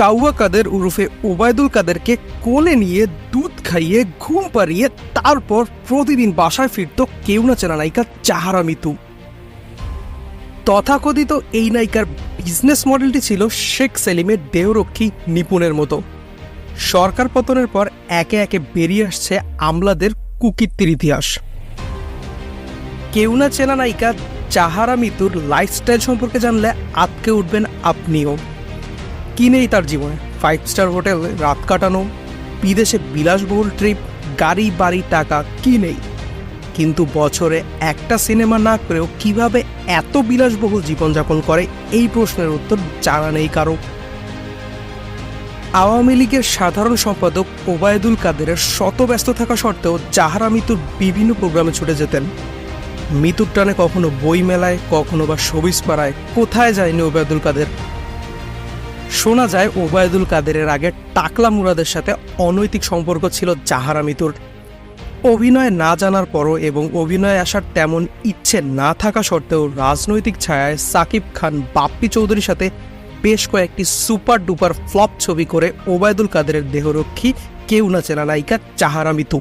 কাউয়া কাদের উরুফে ওবায়দুল কাদেরকে কোলে নিয়ে, দুধ খাইয়ে, ঘুম পাড়িয়ে, তারপর প্রতিদিন বাসায় ফিরত কেউ না চেনা নায়িকা চাহারা মিতু। তথাকথিত এই নায়িকার বিজনেস মডেলটি ছিল শেখ সেলিমের দেহরক্ষী নিপুণের মতো। সরকার পতনের পর একে একে বেরিয়ে আসছে আমলাদের কুকীর্তির ইতিহাস। কেউ না চেনা নায়িকা চাহারা মিতুর লাইফস্টাইল সম্পর্কে জানলে আটকে উঠবেন আপনিও। কি নেই তার জীবনে? ফাইভ স্টার হোটেল রাত কাটানো, বিদেশে বিলাসবহুল ট্রিপ গাড়ি, বাড়ি, টাকা, কি নেই? কিন্তু বছরে একটা সিনেমা না করেও কীভাবে এত বিলাসবহুল জীবনযাপন করে? এই প্রশ্নের উত্তর জানা নেই কারও। আওয়ামী লীগের সাধারণ সম্পাদক ওবায়দুল কাদেরের শত ব্যস্ত থাকা সত্ত্বেও জাহারা মিতুর বিভিন্ন প্রোগ্রামে ছুটে যেতেন, মিতুর টানে কখনো বই মেলায় কখনো বা সবিজ পাড়ায় কোথায় যায়নি ওবায়দুল কাদের? শোনা যায় ওবায়দুল কাদেরের আগে টাকলা মুরাদের সাথে অনৈতিক সম্পর্ক ছিল জাহারা মিতুর। অভিনয় না জানার পরও এবং অভিনয়ে আসার তেমন ইচ্ছে না থাকা সত্ত্বেও রাজনৈতিক ছায়ায় সাকিব খান, বাপ্পি চৌধুরীর সাথে বেশ কয়েকটি সুপার ডুপার ফ্লপ ছবি করে ওবায়দুল কাদেরের দেহরক্ষী কেউ না চেনা নায়িকা চাহারা মিতু।